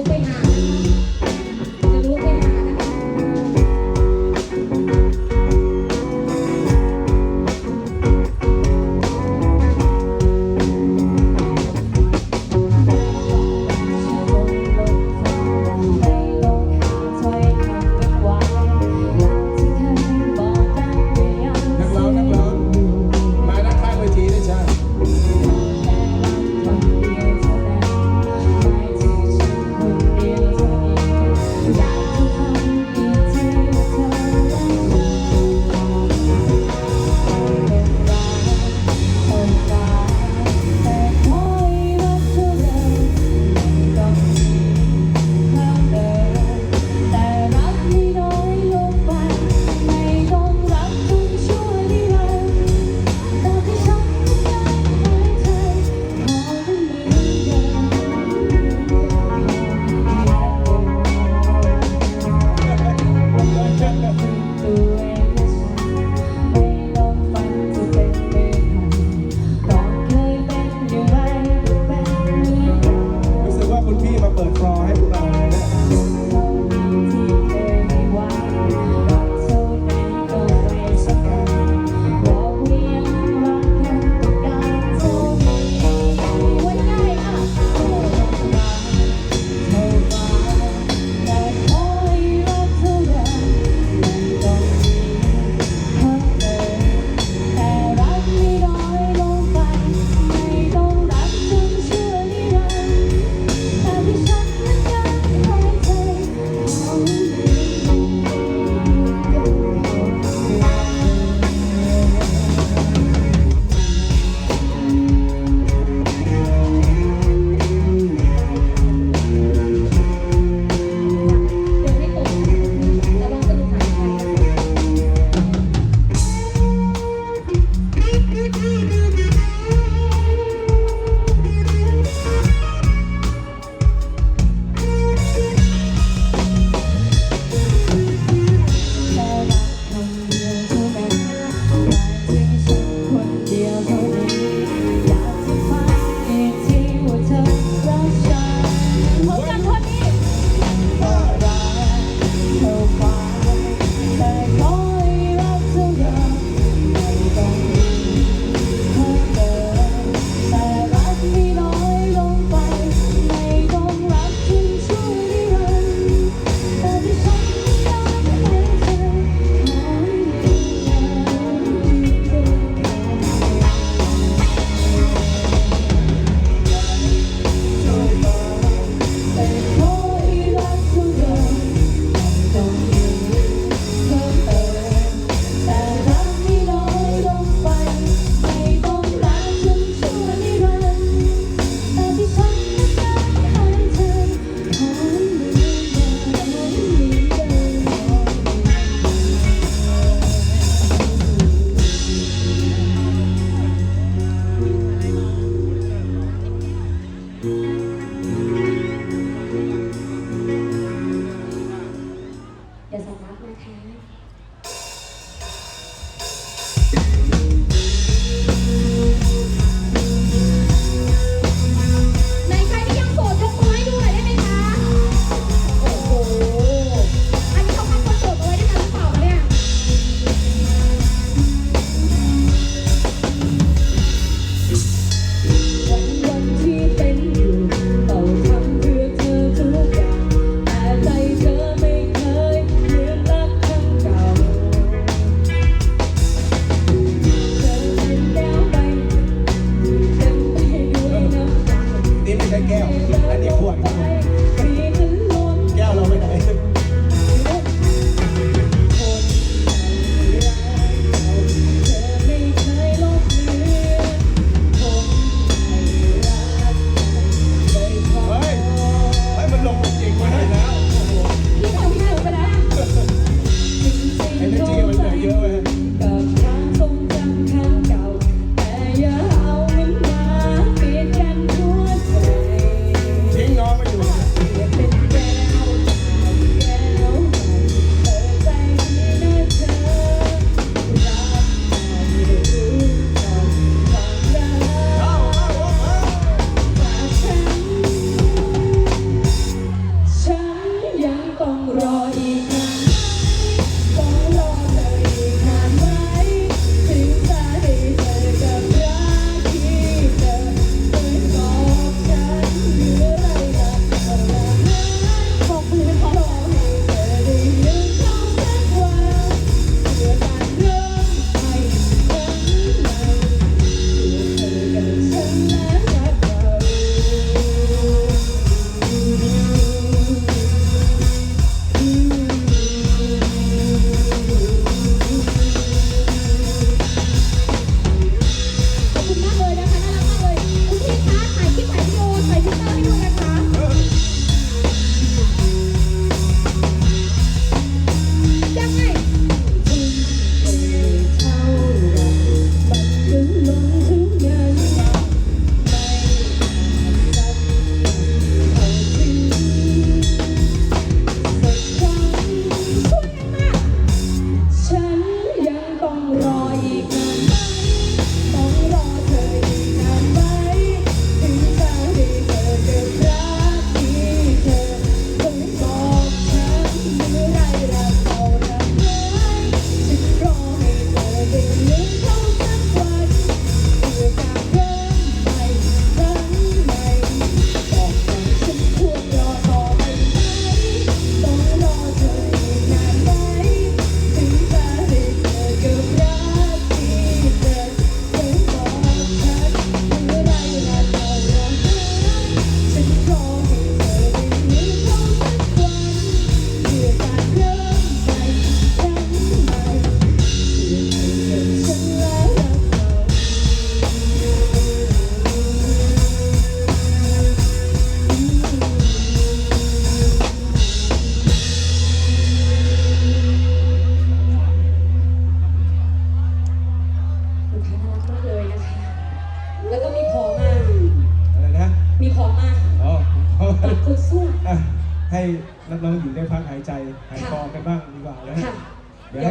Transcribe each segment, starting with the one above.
รู้ไป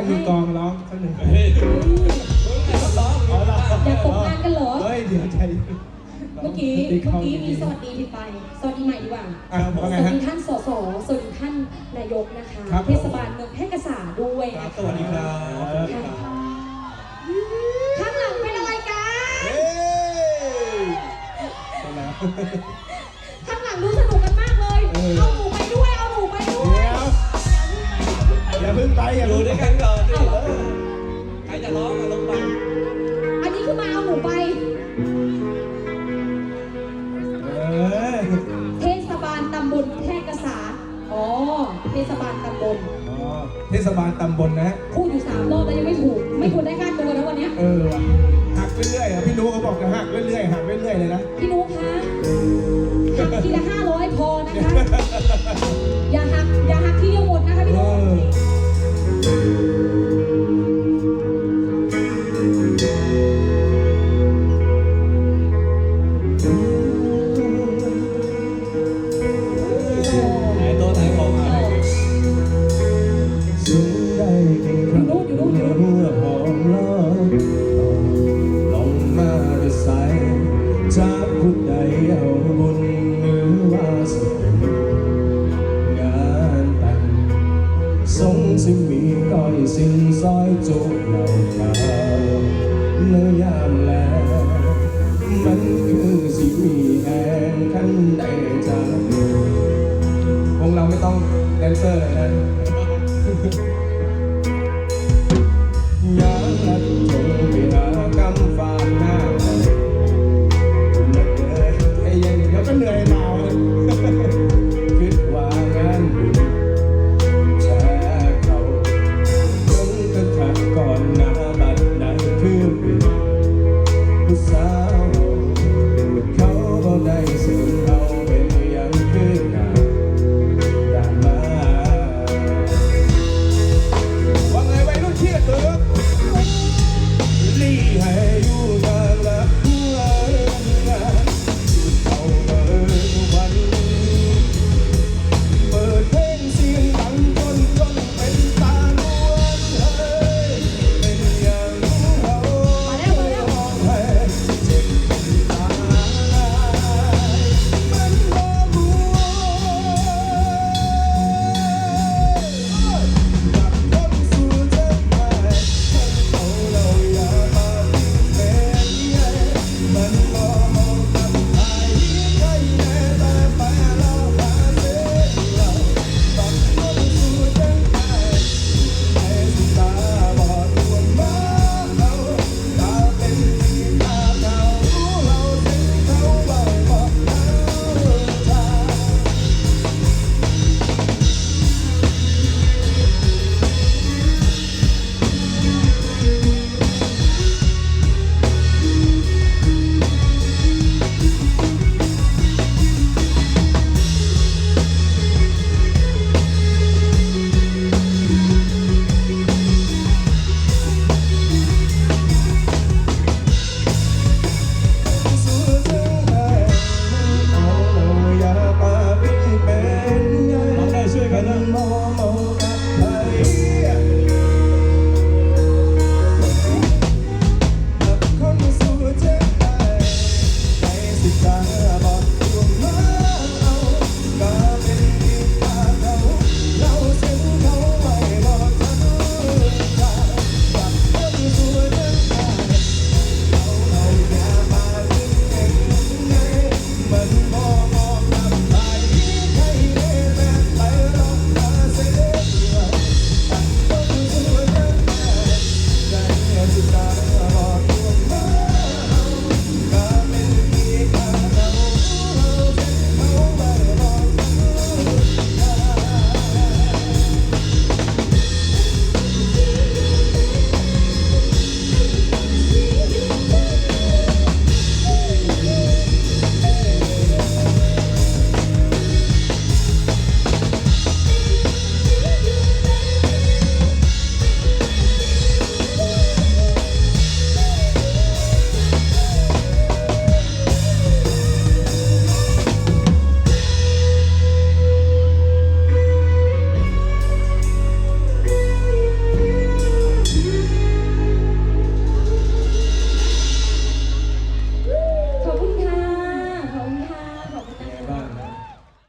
มือกลองร้องสักหนึ่งเพลงเฮ้ยมึงไงเขาร้องเอาละอยากตกงานกันเหรอ เฮ้ยเดี๋ยวใจเมื่อกี้ตีเมื่อเข้ากี้มีสวัสดีผิดไป สวัสดีใหม่ดีกว่าอะสว่าไงวัสฮะดีท่านสสสวัสดีท่านนายกนะคะครับเทศบาลเมืองแพร่กษาด้วยครันะบคะสวัสดีครับสวัสดีครับข้างหลังเป็นอะไรกันเฮ้ยใช่แล้วข้างหลังดูสนุกกันมากเลย เออเอาหนูไปด้วย เอาหนูไปด้วยเดี๋ยวอย่าเพิ่งไป อย่าอยู่เพิ่งด้วยกันก่อน ศบาลตำบลอ๋อเทศบาลตำบลนะฮะพูดอยู่สามรอบแล้วยังไม่ถูก ไม่ควรได้ค่าตัวนะวันเนี้ยเออว่ะหักเรื่อยๆอะพี่นุ้เขาบอกจะหักเรื่อยๆหักเรื่อยๆเลยนะ พี่นุ๊กคะ ต้องแดนเซอร์เลยนะ